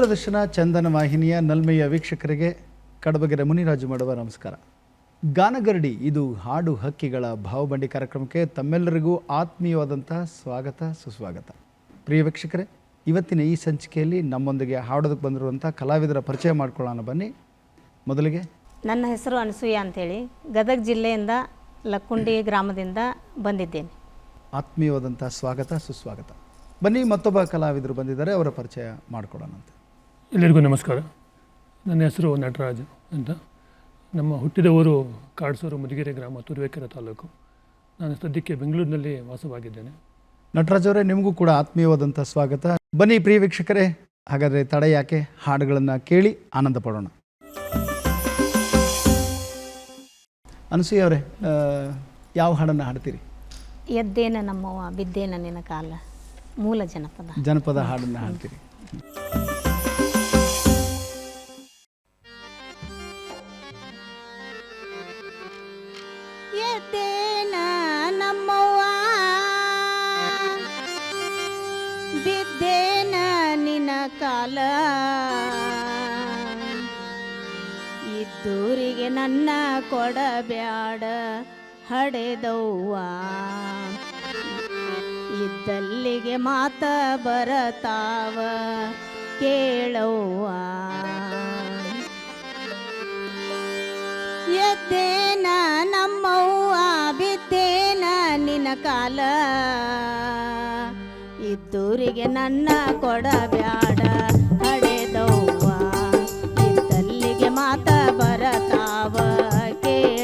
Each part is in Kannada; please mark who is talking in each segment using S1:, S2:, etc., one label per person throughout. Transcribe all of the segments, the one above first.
S1: ದೂರದರ್ಶನ ಚಂದನ ವಾಹಿನಿಯ ನಲ್ಮೆಯ ವೀಕ್ಷಕರಿಗೆ ಕಡಬಗೆರೆ ಮುನಿರಾಜು ಮಾಡುವ ನಮಸ್ಕಾರ. ಗಾನಗರಡಿ ಇದು ಹಾಡು ಹಕ್ಕಿಗಳ ಭಾವಬಂಡಿ ಕಾರ್ಯಕ್ರಮಕ್ಕೆ ತಮ್ಮೆಲ್ಲರಿಗೂ ಆತ್ಮೀಯವಾದಂಥ ಸ್ವಾಗತ ಸುಸ್ವಾಗತ. ಪ್ರಿಯ ವೀಕ್ಷಕರೇ ಇವತ್ತಿನ ಈ ಸಂಚಿಕೆಯಲ್ಲಿ ನಮ್ಮೊಂದಿಗೆ ಹಾಡೋದಕ್ಕೆ ಬಂದಿರುವಂಥ ಕಲಾವಿದರ ಪರಿಚಯ ಮಾಡ್ಕೊಳ್ಳೋಣ ಬನ್ನಿ. ಮೊದಲಿಗೆ
S2: ನನ್ನ ಹೆಸರು ಅನಸೂಯ ಅಂತೇಳಿ ಗದಗ ಜಿಲ್ಲೆಯಿಂದ ಲಕ್ಕುಂಡಿ ಗ್ರಾಮದಿಂದ ಬಂದಿದ್ದೇನೆ.
S1: ಆತ್ಮೀಯವಾದಂಥ ಸ್ವಾಗತ ಸುಸ್ವಾಗತ. ಬನ್ನಿ ಮತ್ತೊಬ್ಬ ಕಲಾವಿದರು ಬಂದಿದ್ದಾರೆ ಅವರ ಪರಿಚಯ ಮಾಡ್ಕೊಳ್ಳೋಣಂತೆ
S3: ಎಲ್ಲರಿಗೂ ನಮಸ್ಕಾರ. ನನ್ನ ಹೆಸರು ನಟರಾಜ್ ಅಂತ. ನಮ್ಮ ಹುಟ್ಟಿದ ಊರು ಕಾಡ್ಸೂರು ಮುದಿಗೆರೆ ಗ್ರಾಮ ತುರುವೇಕೆರೆ ತಾಲೂಕು. ನಾನು ಸದ್ಯಕ್ಕೆ ಬೆಂಗಳೂರಿನಲ್ಲಿ ವಾಸವಾಗಿದ್ದೇನೆ.
S1: ನಟರಾಜ್ ಅವರೇ ನಿಮಗೂ ಕೂಡ ಆತ್ಮೀಯವಾದಂಥ ಸ್ವಾಗತ. ಬನ್ನಿ ಪ್ರಿಯ ವೀಕ್ಷಕರೇ ಹಾಗಾದರೆ ತಡ ಯಾಕೆ ಹಾಡುಗಳನ್ನು ಕೇಳಿ ಆನಂದ ಪಡೋಣ. ಅನಸೂಯ ಅವರೇ ಯಾವ ಹಾಡನ್ನು ಹಾಡ್ತೀರಿ?
S2: ಎದ್ದೇನ ನಮ್ಮವ್ವ ಬಿದ್ದೇನ ನಿನ್ನ ಕಾಲ. ಮೂಲ ಜನಪದ.
S1: ಜನಪದ ಹಾಡನ್ನು ಹಾಡ್ತೀರಿ.
S2: ನಮ್ಮವ್ವ. ಬಿದ್ದೇನ ನಿನ್ನ ಕಾಲ. ಇದ್ದೂರಿಗೆ ನನ್ನ ಕೊಡಬ್ಯಾಡ ಹಡೆದವ್ವ. ಇದ್ದಲ್ಲಿಗೆ ಮಾತ ಬರತಾವ ಕೇಳವ್ವ. ಎದ್ದೇನ ನಮ್ಮವ್ವ ಬಿತ್ತೇನ ನಿನ್ನ ಕಾಲ? ಇದ್ದೂರಿಗೆ ನನ್ನ ಕೊಡಬ್ಯಾಡ ಹಡೆದವ್ವ ಇದ್ದಲ್ಲಿಗೆ ಮಾತ ಬರತಾವ ಕೇಳವ್ವ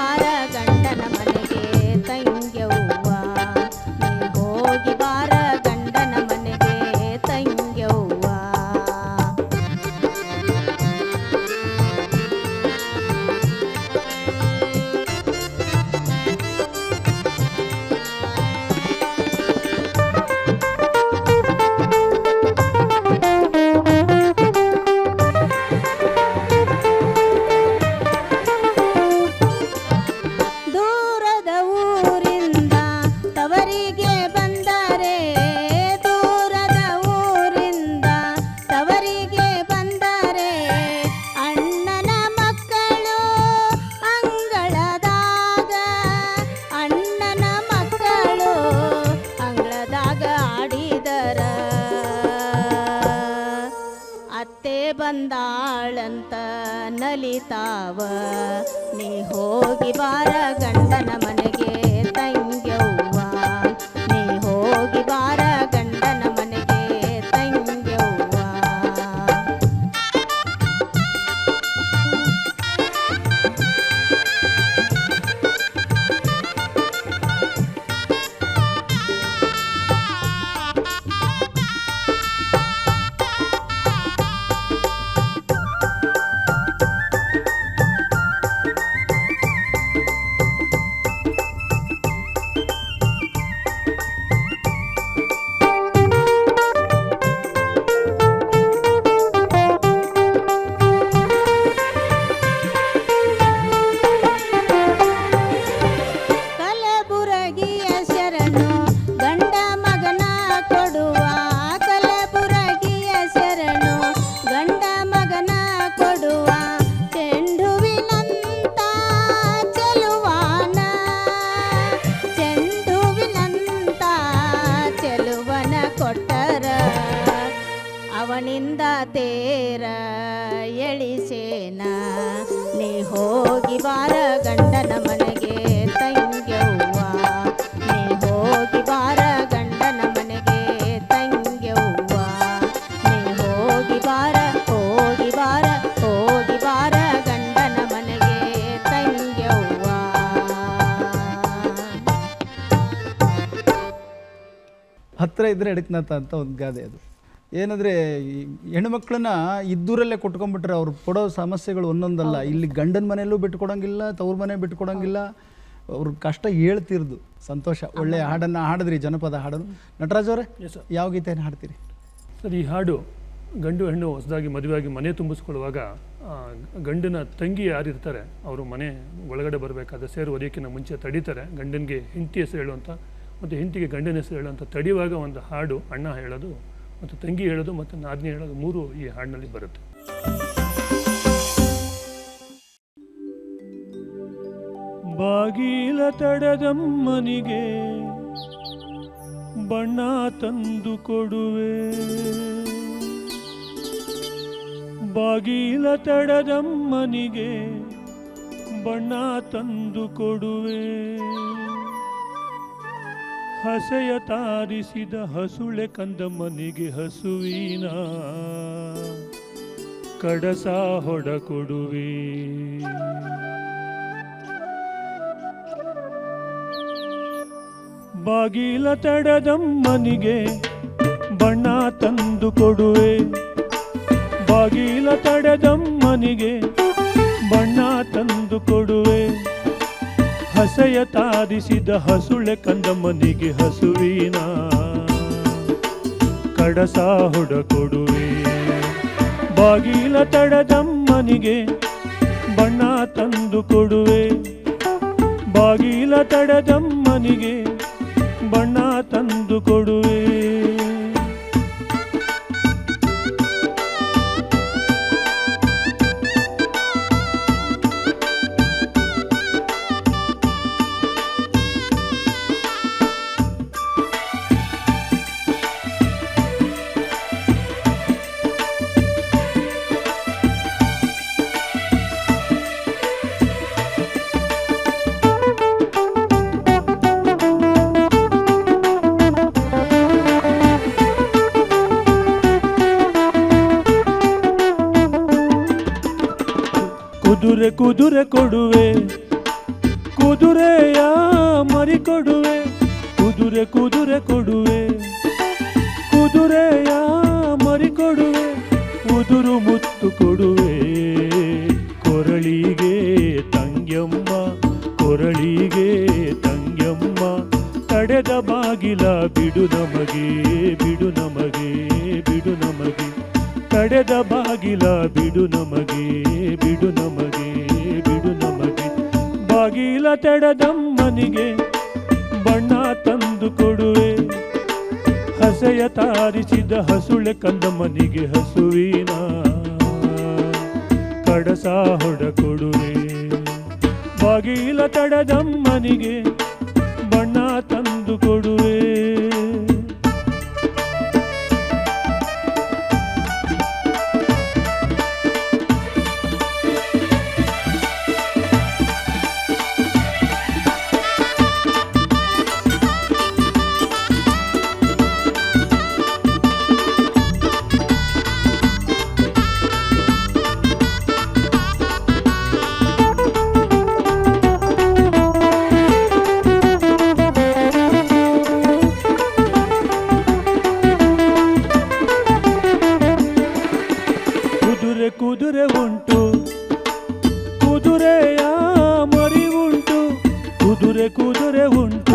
S2: ಹೋಗಿ
S1: ಹತ್ತಿರ ಇದ್ದರೆ ಎಡಕ್ನಾಥ ಅಂತ ಒಂದು ಗಾದೆ ಅದು. ಏನಂದರೆ ಹೆಣ್ಮಕ್ಳನ್ನ ಇದ್ದೂರಲ್ಲೇ ಕೊಟ್ಕೊಂಡ್ಬಿಟ್ರೆ ಅವ್ರು ಕೊಡೋ ಸಮಸ್ಯೆಗಳು ಒಂದೊಂದಲ್ಲ. ಇಲ್ಲಿ ಗಂಡನ ಮನೆಯಲ್ಲೂ ಬಿಟ್ಕೊಡಂಗಿಲ್ಲ ತವ್ರ ಮನೆ ಬಿಟ್ಕೊಡಂಗಿಲ್ಲ. ಅವ್ರ ಕಷ್ಟ ಹೇಳ್ತಿರ್ದು. ಸಂತೋಷ. ಒಳ್ಳೆ ಹಾಡನ್ನು ಹಾಡಿದ್ರಿ ಜನಪದ ಹಾಡನ್ನು. ನಟರಾಜ್ ಅವರೇ
S4: Yes,
S1: ಯಾವ ಗೀತೆಯನ್ನು ಹಾಡ್ತೀರಿ?
S4: ಸರ್ ಈ ಹಾಡು ಗಂಡು ಹೆಣ್ಣು ಹೊಸದಾಗಿ ಮದುವೆಯಾಗಿ ಮನೆ ತುಂಬಿಸ್ಕೊಳ್ಳುವಾಗ ಗಂಡಿನ ತಂಗಿ ಯಾರಿರ್ತಾರೆ ಅವರು ಮನೆ ಒಳಗಡೆ ಬರಬೇಕಾದ್ರೆ ಸೇರು ಒದಕ್ಕಿಂತ ಮುಂಚೆ ತಡೀತಾರೆ. ಗಂಡನಿಗೆ ಹೆಂಡತಿ ಹೆಸರು ಹೇಳುವಂಥ ಮತ್ತು ಹೆಂಡತಿಗೆ ಗಂಡನ ಹೆಸರು ಹೇಳೋಂಥ ತಡೆಯುವಾಗ ಒಂದು ಹಾಡು ಅಣ್ಣ ಹೇಳೋದು ಮತ್ತು ತಂಗಿ ಹೇಳೋದು ಮತ್ತು ನಾದಿನಿ ಹೇಳೋದು ಮೂರು ಈ ಹಾಡಿನಲ್ಲಿ ಬರುತ್ತೆ. ಬಾಗಿಲ ತಡದಮ್ಮನಿಗೆ ಬಣ್ಣ ತಂದು ಕೊಡುವೆ. ಬಾಗಿಲ ತಡದಮ್ಮನಿಗೆ ಬಣ್ಣ ತಂದು ಕೊಡುವೆ. ಹಸೆಯ ತಾರಿಸಿದ ಹಸುಳೆ ಕಂದಮ್ಮನಿಗೆ ಹಸುವಿನ ಕಡಸ ಹೊಡಕೊಡುವೆ. ಬಾಗಿಲ ತಡದಮ್ಮನಿಗೆ ಬಣ್ಣ ತಂದು ಕೊಡುವೆ. ಬಾಗಿಲ ತಡದಮ್ಮನಿಗೆ ಬಣ್ಣ ತಂದು ಕೊಡುವೆ. ಹಸೆಯ ತಾರಿಸಿದ ಹಸುಳೆ ಕಂದಮ್ಮನಿಗೆ ಹಸುವಿನ ಕಡಸ ಹೊಡ ಕೊಡುವೆ ಬಾಗಿಲ ತಡದಮ್ಮನಿಗೆ ಬಣ್ಣ ತಂದು ಕೊಡುವೆ. ಬಾಗಿಲ ತಡದಮ್ಮನಿಗೆ ಬಣ್ಣ ತಂದು ಕೊಡುವೆ. ಕುದುರೆ ಕೊಡುವೆ. ಕುದುರೆಯ ಮರಿ ಕೊಡುವೆ. ಕುದುರೆ ಕುದುರೆ ಕೊಡುವೆ. ಕುದುರೆಯ ಮರಿ ಕೊಡುವೆ. ಉದುರು ಮುತ್ತು ಕೊಡುವೆ. ಕೊರಳಿಗೆ ತಂಗ್ಯಮ್ಮ ಕೊರಳಿಗೆ ತಂಗ್ಯಮ್ಮ. ತಡೆದ ಬಾಗಿಲ ಬಿಡು ನಮಗೆ ಬಿಡು ನಮಗೆ ಬಿಡು ನಮಗೆ. ತಡೆದ ಬಾಗಿಲ ಬಿಡು ನಮಗೆ. ತಡೆದಮ್ಮನಿಗೆ ಬಣ್ಣ ತಂದು ಕೊಡುವೆ. ಹಸೆಯ ತಾರಿಸಿದ ಹಸುಳೆ ಕಂದಮ್ಮನಿಗೆ ಹಸುವಿನ ಕಡಸ ಹೊಡ ಕೊಡುವೆ ಬಾಗಿಲ ತಡದಮ್ಮನಿಗೆ ಬಣ್ಣ ತಂದು ಕೊಡುವೆ. ಕುದುರೆ ಕುದುರೆ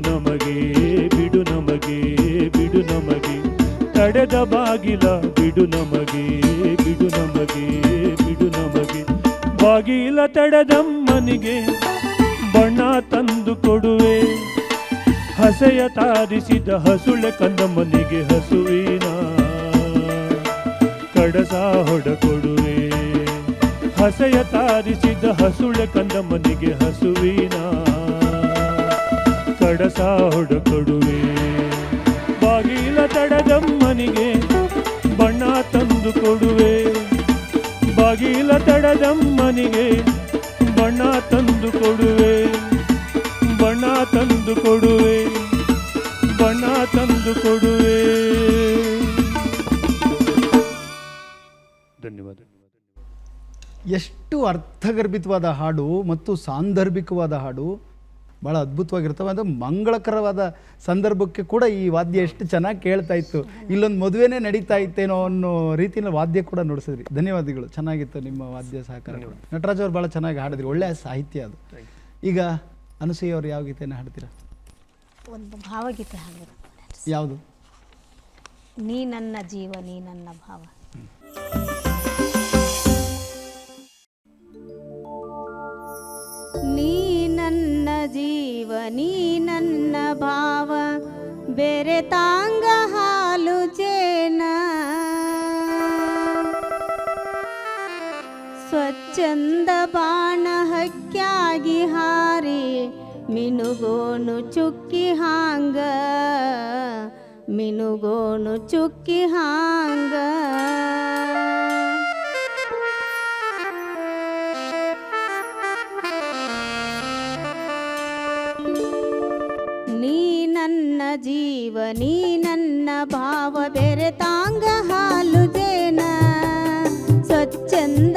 S4: ನಮಗೆ, ಬಿಡು ನಮಗೆ ಬಿಡು ನಮಗೆ. ತಡೆದ ಬಾಗಿಲ, ಬಿಡು ನಮಗೆ ಬಿಡು ನಮಗೆ ಬಿಡು ನಮಗೆ. ಬಾಗಿಲ ತಡೆದಮ್ಮನಿಗೆ ಬಣ್ಣ ತಂದು ಕೊಡುವೆ. ಹಸೆಯ ತಾರಿಸಿದ ಹಸುಳೆ ಕಂದಮ್ಮನಿಗೆ ಹಸುವಿನ ಕಡಸ ಹೊಡಕೊಡುವೆ. ಹಸೆಯ ತಾರಿಸಿದ ಹಸುಳೆ ಕಂದಮ್ಮನಿಗೆ ಹಸುವಿನ ಕಡಸ ಹೊಡಕೊಡುವೆ ಬಾಗಿಲ ತಡದಮ್ಮನಿಗೆ ಬಣ್ಣ ತಂದು ಕೊಡುವೆ. ಬಾಗಿಲ ತಡದಮ್ಮನಿಗೆ ಬಣ್ಣ ತಂದು ಕೊಡುವೆ. ಬಣ್ಣ ತಂದು ಕೊಡುವೆ. ಬಣ್ಣ ತಂದು ಕೊಡುವೆ. ಧನ್ಯವಾದ.
S1: ಎಷ್ಟು ಅರ್ಥಗರ್ಭಿತವಾದ ಹಾಡು ಮತ್ತು ಸಾಂದರ್ಭಿಕವಾದ ಹಾಡು ಭಾಳ ಅದ್ಭುತವಾಗಿರ್ತವೆ. ಅದು ಮಂಗಳಕರವಾದ ಸಂದರ್ಭಕ್ಕೆ ಕೂಡ ಈ ವಾದ್ಯ ಎಷ್ಟು ಚೆನ್ನಾಗಿ ಕೇಳ್ತಾ ಇತ್ತು. ಇಲ್ಲೊಂದು ಮದುವೆನೇ ನಡೀತಾ ಇತ್ತೇನೋ ಅನ್ನೋ ರೀತಿಯಲ್ಲಿ ವಾದ್ಯ ಕೂಡ ನುಡಿಸಿದ್ರಿ. ಧನ್ಯವಾದಗಳು. ಚೆನ್ನಾಗಿತ್ತು ನಿಮ್ಮ ವಾದ್ಯ ಸಹಕಾರ. ನಟರಾಜ್ ಅವ್ರು ಭಾಳ ಚೆನ್ನಾಗಿ ಹಾಡಿದ್ರಿ. ಒಳ್ಳೆಯ ಸಾಹಿತ್ಯ ಅದು. ಈಗ ಅನಸೂಯ ಅವ್ರು ಯಾವ ಗೀತೆಯನ್ನು ಹಾಡ್ತೀರಾ?
S2: ಒಂದು ಭಾವಗೀತೆ
S1: ಯಾವುದು?
S2: ನೀ ನನ್ನ ಜೀವ ನೀ ನನ್ನ ಭಾವ. ನೀ ನನ್ನ ಭಾವ, ಬೇರೆ ತಾಂಗ ಹಾಲು ಜೇನ. ಸ್ವಚ್ಛಂದ ಬಾಣ ಹಕ್ಕಾಗಿ ಹಾರಿ ಮಿನುಗೋನು ಚುಕ್ಕಿ ಹಾಂಗ. ಮಿನುಗೋನು ಚುಕ್ಕಿ ಹಾಂಗ. ಜೀವ ನೀ ನನ್ನ ಭಾವ ಬೇರೆ ತಾಂಗ ಹಾಲು ಜೇನ ಸ್ವಚ್ಛಂದ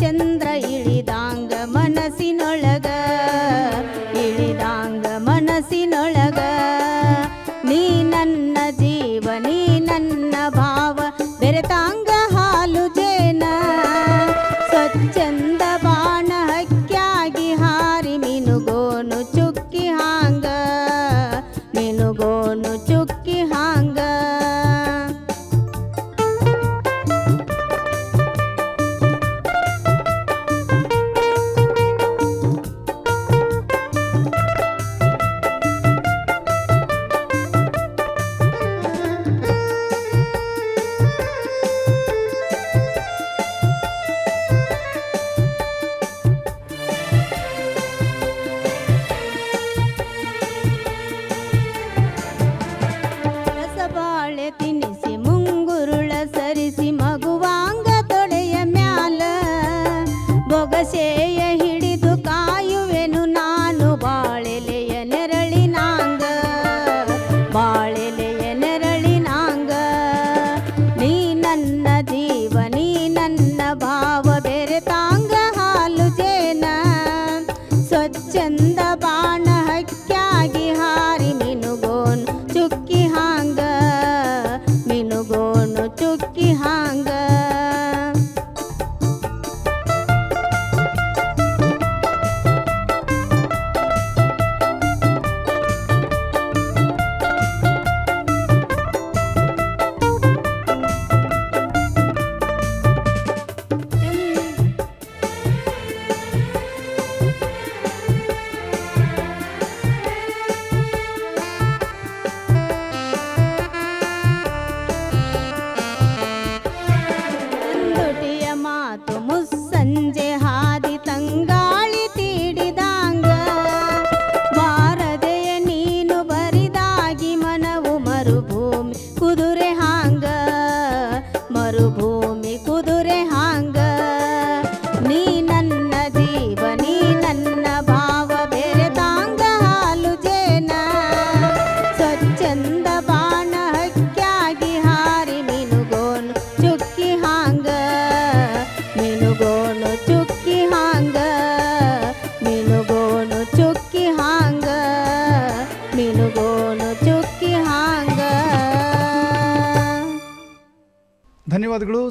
S2: ಚಂದ್ರ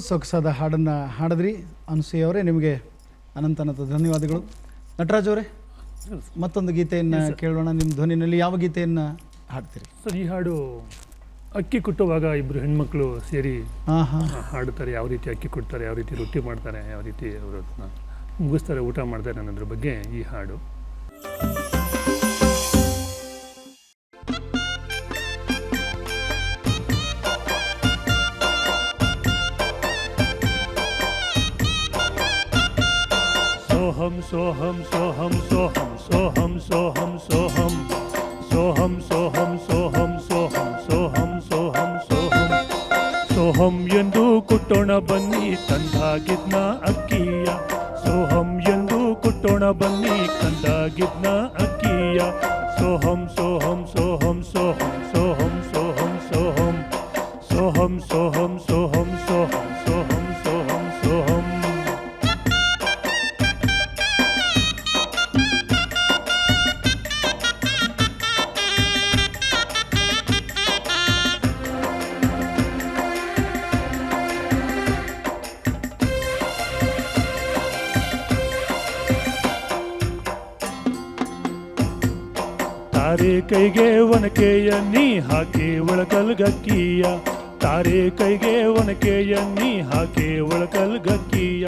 S1: ಸೊಗಸಾದ ಹಾಡನ್ನು ಹಾಡಿದ್ರಿ. ಅನಸೂಯ ಅವರೇ ನಿಮಗೆ ಅನಂತ ಅನಂತ ಧನ್ಯವಾದಗಳು. ನಟರಾಜ್ ಅವರೇ ಮತ್ತೊಂದು ಗೀತೆಯನ್ನು ಕೇಳೋಣ. ನಿಮ್ಮ ಧ್ವನಿನಲ್ಲಿ ಯಾವ ಗೀತೆಯನ್ನು ಹಾಡ್ತೀರಿ?
S3: ಸರ್ ಈ ಹಾಡು ಅಕ್ಕಿ ಕುಟ್ಟುವಾಗ ಇಬ್ಬರು ಹೆಣ್ಮಕ್ಳು ಸೇರಿ
S1: ಹಾಂ ಹಾಂ.
S3: ಹಾಡುತ್ತಾರೆ. ಯಾವ ರೀತಿ ಅಕ್ಕಿ ಕೊಡ್ತಾರೆ ಯಾವ ರೀತಿ ರೊಟ್ಟಿ ಮಾಡ್ತಾರೆ ಯಾವ ರೀತಿ ಅವರು ಅದನ್ನ ಮುಗಿಸ್ತಾರೆ ಊಟ ಮಾಡ್ತಾರೆ ಅನ್ನೋದ್ರ ಬಗ್ಗೆ ಈ ಹಾಡು.
S4: soham soham soham soham soham soham soham soham soham soham soham soham soham soham ಸೋಹಂ ಎಂದು ಕುಟ್ಟೋಣ ಬನ್ನಿ ತಂದಾಗಿದ್ನ ಅಕ್ಕಿಯ ಸೋಹಂ ಎಂದು ಕುಟ್ಟೋಣ ಬನ್ನಿ ತಂದಾಗಿದ್ನ ಅಕ್ಕಿಯ ಸೋಹಂ ಕೈಗೆ ಒನಕೆಯ ನೀ ಹಾಕಿ ಒಳಕಲ್ಗಕ್ಕಿಯ ತಾರೆ ಕೈಗೆ ಒನಕೆಯ ನೀ ಹಾಕಿ ಒಳಕಲ್ಗಕ್ಕಿಯ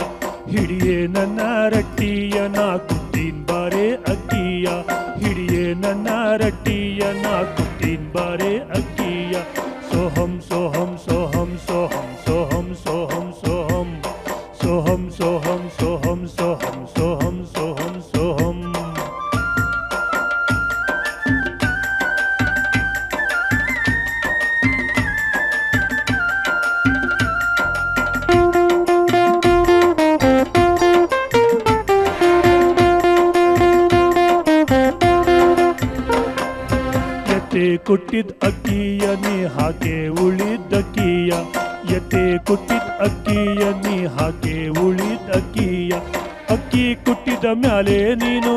S4: ಹಿಡಿಯೇ ನನ್ನ ರಟ್ಟಿಯ ನಾ ಕುಟ್ಟಿನ್ ಬಾರೆ ಅಕ್ಕಿಯ ಹಿಡಿಯೇ ನನ್ನ ರಟ್ಟಿಯ ನಾ ಕುಟ್ಟಿನ್ ಬಾರೆ ಅಕ್ಕಿಯ ಸೋಹಂ ಸೋಹಂ ಸೋಹಂ ಸೋಹಂ ಸೋಹಂ ಸೋಹಂ ಸೋಹಂ ಸೋಹಂ ಸೋಹಂ ಸೋಹಂ ಸೋಹಂ ಸೋಹಂ ಸೋಹಂ ಸೋಹಂ ಕುಟ್ಟಿದ ಅಕ್ಕಿಯ ನೀ ಉಳಿದ ಅಕ್ಕಿಯ. ಎತ್ತೆ ಕುಟ್ಟಿದ ಅಕ್ಕಿಯ ನೀ ಹಾಗೆ ಉಳಿದ ಅಕ್ಕಿಯ. ಅಕ್ಕಿ ಕುಟ್ಟಿದ ಮ್ಯಾಲೆ ನೀನು,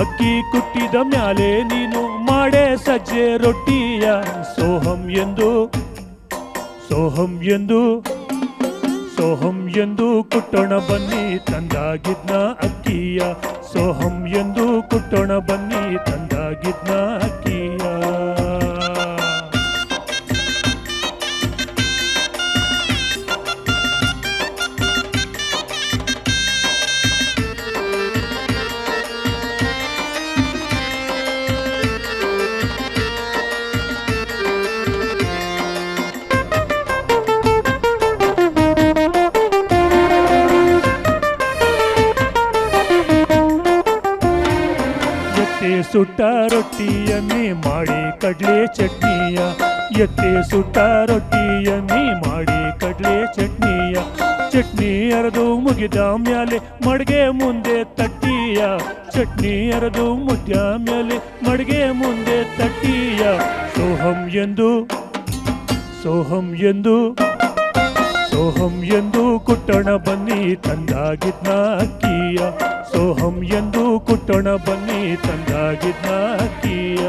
S4: ಅಕ್ಕಿ ಕುಟ್ಟಿದ ಮ್ಯಾಲೆ ನೀನು ಮಾಡೆ ಸಜ್ಜೆ ರೊಟ್ಟಿಯ. ಸೋಹಂ ಎಂದು ಸೋಹಂ ಎಂದು ಕುಟ್ಟೋಣ ಬನ್ನಿ ತಂದಾಗಿದ್ನ ಅಕ್ಕಿಯ ಸೋಹಂ ಎಂದು ಕುಟ್ಟೋಣ ಬನ್ನಿ ತಂದಾಗಿದ್ನ ಸುಟ್ಟ ರೊಟ್ಟಿಯನ್ನೇ ಮಾಡಿ ಕಡ್ಲೆ ಚಟ್ನಿಯ. ಎತ್ತೆ ಸುಟ್ಟ ರೊಟ್ಟಿಯನ್ನೇ ಮಾಡಿ ಕಡ್ಲೆ ಚಟ್ನಿಯ. ಚಟ್ನಿ ಅರದು ಮುಗಿದ ಮ್ಯಾಲೆ ಮಡ್ಗೆ ಮುಂದೆ ತಟ್ಟಿಯ. ಚಟ್ನಿ ಅರೆದು ಮುಗಿದ ಮ್ಯಾಲೆ ಮಡ್ಗೆ ಮುಂದೆ ತಟ್ಟಿಯ. ಸೋಹಂ ಎಂದು ಸೋಹಂ ಎಂದು ಸೋಹಂ ಎಂದು ಕುಟ್ಟಣ ಬನ್ನಿ ತಂದಾಗಿದ್ನ ಅಕ್ಕಿಯ. ಸೋಹಂ ಎಂದು ಕುಟ್ಟಣ ಬನ್ನಿ ತಂದಾಗಿದ್ನ ಅಕ್ಕಿಯ.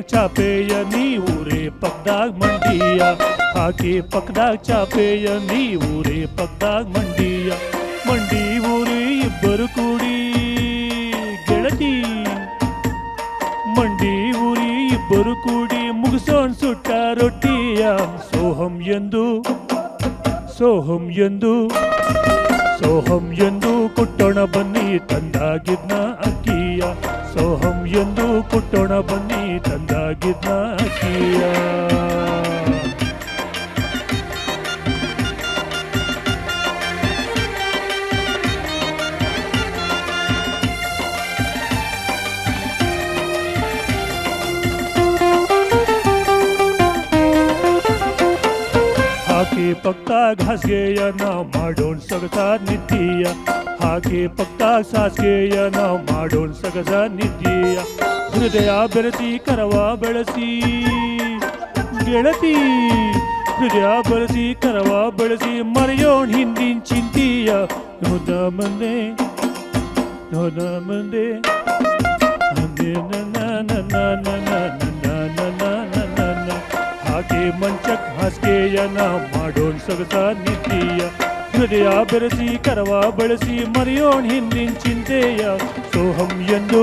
S4: ಚಾಪೆಯ ನೀವೂರೇ ಪಕ್ದಾಗ ಮಂಡಿಯ. ಹಾಕಿ ಪಕ್ದಾಗ ಚಾಪೆಯ ನೀವೂರೇ ಪಕ್ದಾಗ ಮಂಡಿಯ. ಮಂಡಿ ಊರಿ ಇಬ್ಬರು ಕೂಡಿ ಗೆಳತಿ. ಮಂಡಿ ಊರಿ ಇಬ್ಬರು ಕೂಡಿ ಮುಗಿಸೋಣ ಸುಟ್ಟ ರೊಟ್ಟಿಯ. ಸೋಹಂ ಎಂದು ಸೋಹಂ ಎಂದು ಸೋಹಂ ಎಂದು ಕುಟ್ಟೋಣ ಬನ್ನಿ, ತಂದಾಗಿದ್ನ ಅಕ್ಕಿಯ. ಸೋಹಂ ಎಂದು ಕುಟ್ಟೋಣ ಬನ್ನಿ गिदा किया। पक्का घास के ना माडोन सगसा नितिया हाके पक्का सास के ना माडोन सगसा नितिया ಹೃದಯ ಬೆಳೆಸಿ ಕರವ ಬಳಸಿ ಗೆಳತಿ ಹೃದಯ ಬಳಸಿ ಕರವ ಬಳಸಿ ಮರೆಯೋಣ ಹಿಂದಿನ ಚಿಂತೀಯ ನೋದ ಮಂದೆ ನೋದ ಮಂದೆ ಅಂದೆ ನನ್ನ ನನ್ನ ನನ್ನ ನನ್ನ ನನ್ನ ನನ್ನ ಹಾಗೆ ಮಂಚಕ್ ಹಾಸಿಗೆಯನ್ನ ಮಾಡೋಣ್ ಸೊಗಸ ನಿದ್ದೀಯ ಹೃದಯ ಬೆರೆಸಿ ಕರವ ಬಳಸಿ ಮರೆಯೋಣ ಹಿಂದಿನ ಚಿಂತೆಯ ಸೋಹಂ ಎಂದು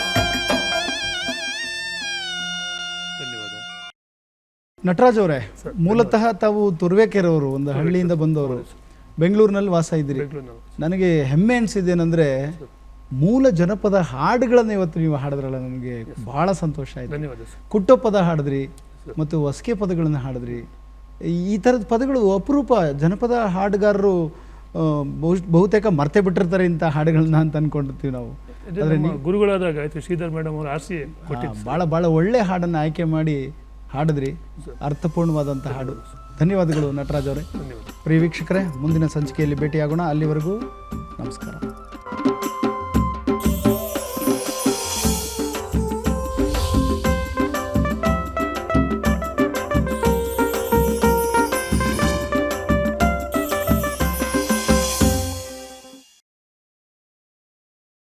S1: ನಟರಾಜ್ ಅವರೇ ಮೂಲತಃ ತಾವು ತುರ್ವೇಕೆರವರು ಒಂದು ಹಳ್ಳಿಯಿಂದ ಬಂದವರು. ಬೆಂಗಳೂರಿನಲ್ಲಿ ವಾಸ ಇದ್ದೀರಿ. ನನಗೆ ಹೆಮ್ಮೆ ಅನಿಸಿದ್ದೇನೆಂದರೆ ಮೂಲ ಜನಪದ ಹಾಡುಗಳನ್ನು ಇವತ್ತು ನೀವು ಹಾಡಿದ್ರಲ್ಲ ನನಗೆ ಬಹಳ ಸಂತೋಷ ಆಯಿತು.
S3: ಕುಟ್ಟಪದ ಸರ್.
S1: ಕುಟ್ಟೋ ಪದ ಹಾಡಿದ್ರಿ ಮತ್ತು ಹೊಸಕೆ ಪದಗಳನ್ನು ಹಾಡಿದ್ರಿ. ಈ ಥರದ ಪದಗಳು ಅಪರೂಪ. ಜನಪದ ಹಾಡುಗಾರರು ಬಹುತೇಕ ಮರ್ತೆ ಬಿಟ್ಟಿರ್ತಾರೆ ಇಂಥ ಹಾಡುಗಳನ್ನ ಅಂತ ಅನ್ಕೊಂಡಿರ್ತೀವಿ ನಾವು.
S3: ಗುರುಗಳಾದಾಗ ಶ್ರೀಧರ್ ಮೇಡಮ್ ಅವರು ಆಸೆ ಬಹಳ
S1: ಭಾಳ ಭಾಳ ಒಳ್ಳೆ ಹಾಡನ್ನು ಆಯ್ಕೆ ಮಾಡಿ ಹಾಡಿದ್ರಿ. ಅರ್ಥಪೂರ್ಣವಾದಂಥ ಹಾಡು. ಧನ್ಯವಾದಗಳು ನಟರಾಜ್ ಅವರೇ. ಪ್ರಿಯ ವೀಕ್ಷಕರೇ ಮುಂದಿನ ಸಂಚಿಕೆಯಲ್ಲಿ ಭೇಟಿಯಾಗೋಣ. ಅಲ್ಲಿವರೆಗೂ ನಮಸ್ಕಾರ.